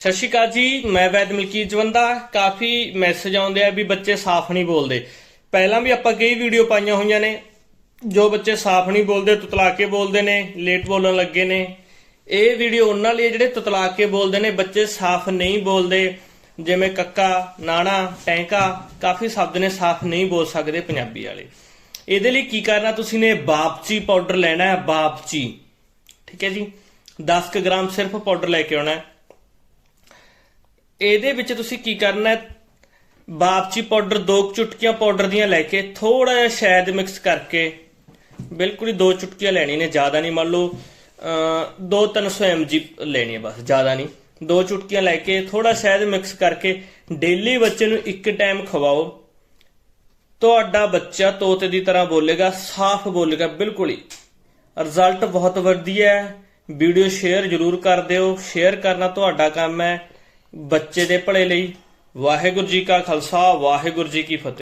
ਸਤਿ ਸ਼੍ਰੀ ਅਕਾਲ ਜੀ, ਮੈਂ ਵੈਦ ਮਲਕੀਤ ਜਵੰਦਾ। ਕਾਫੀ ਮੈਸੇਜ ਆਉਂਦੇ ਆ ਵੀ ਬੱਚੇ ਸਾਫ਼ ਨਹੀਂ ਬੋਲਦੇ। ਪਹਿਲਾਂ ਵੀ ਆਪਾਂ ਕਈ ਵੀਡੀਓ ਪਾਈਆਂ ਹੋਈਆਂ ਨੇ, ਜੋ ਬੱਚੇ ਸਾਫ਼ ਨਹੀਂ ਬੋਲਦੇ, ਤੁਤਲਾ ਕੇ ਬੋਲਦੇ ਨੇ ਲੇਟ ਬੋਲਣ ਲੱਗੇ ਨੇ। ਇਹ ਵੀਡੀਓ ਉਹਨਾਂ ਲਈ ਜਿਹੜੇ ਤੁਤਲਾ ਕੇ ਬੋਲਦੇ ਨੇ, ਬੱਚੇ ਸਾਫ਼ ਨਹੀਂ ਬੋਲਦੇ। ਜਿਵੇਂ ਕੱਕਾ, ਨਾਣਾ, ਟੈਂਕਾ, ਕਾਫੀ ਸ਼ਬਦ ਨੇ ਸਾਫ਼ ਨਹੀਂ ਬੋਲ ਸਕਦੇ ਪੰਜਾਬੀ ਵਾਲੇ। ਇਹਦੇ ਲਈ ਕੀ ਕਰਨਾ ਤੁਸੀਂ ਨੇ, ਬਾਪਚੀ ਪਾਊਡਰ ਲੈਣਾ ਹੈ, ਬਾਪਚੀ। ਠੀਕ ਹੈ ਜੀ? 10 ਕੁ ਗ੍ਰਾਮ ਸਿਰਫ ਪਾਊਡਰ ਲੈ ਕੇ ਆਉਣਾ ਹੈ। ਇਹਦੇ ਵਿੱਚ ਤੁਸੀਂ ਕੀ ਕਰਨਾ ਹੈ? ਬਾਪਚੀ ਪਾਊਡਰ ਦੋ ਚੁਟਕੀਆਂ ਪਾਊਡਰ ਦੀਆਂ ਲੈ ਕੇ ਥੋੜਾ ਜਿਹਾ ਸ਼ਹਿਦ ਮਿਕਸ ਕਰਕੇ, ਬਿਲਕੁਲ ਹੀ ਦੋ ਚੁਟਕੀਆਂ ਲੈਣੀ ਨੇ, ਜ਼ਿਆਦਾ ਨਹੀਂ ਮੰਨ ਲਓ 2-300 mg ਲੈਣੀ ਹੈ ਬਸ, ਜ਼ਿਆਦਾ ਨਹੀਂ। ਦੋ ਚੁਟਕੀਆਂ ਲੈ ਕੇ ਥੋੜਾ ਸ਼ਹਿਦ ਮਿਕਸ ਕਰਕੇ ਡੇਲੀ ਬੱਚੇ ਨੂੰ ਇੱਕ ਟਾਈਮ ਖਵਾਓ। ਤੁਹਾਡਾ ਬੱਚਾ ਤੋਤੇ ਦੀ ਤਰ੍ਹਾਂ ਬੋਲੇਗਾ, ਸਾਫ਼ ਬੋਲੇਗਾ, ਬਿਲਕੁਲ ਹੀ। ਰਿਜ਼ਲਟ ਬਹੁਤ ਵਧੀਆ ਹੈ। ਵੀਡੀਓ ਸ਼ੇਅਰ ਜ਼ਰੂਰ ਕਰ ਦਿਓ ਸ਼ੇਅਰ ਕਰਨਾ ਤੁਹਾਡਾ ਕੰਮ ਹੈ। ਬੱਚੇ ਦੇ ਭਲੇ ਲਈ ਵਾਹਿਗੁਰੂ ਜੀ ਕਾ ਖਾਲਸਾ ਵਾਹਿਗੁਰੂ ਜੀ ਕੀ ਫਤਿਹ।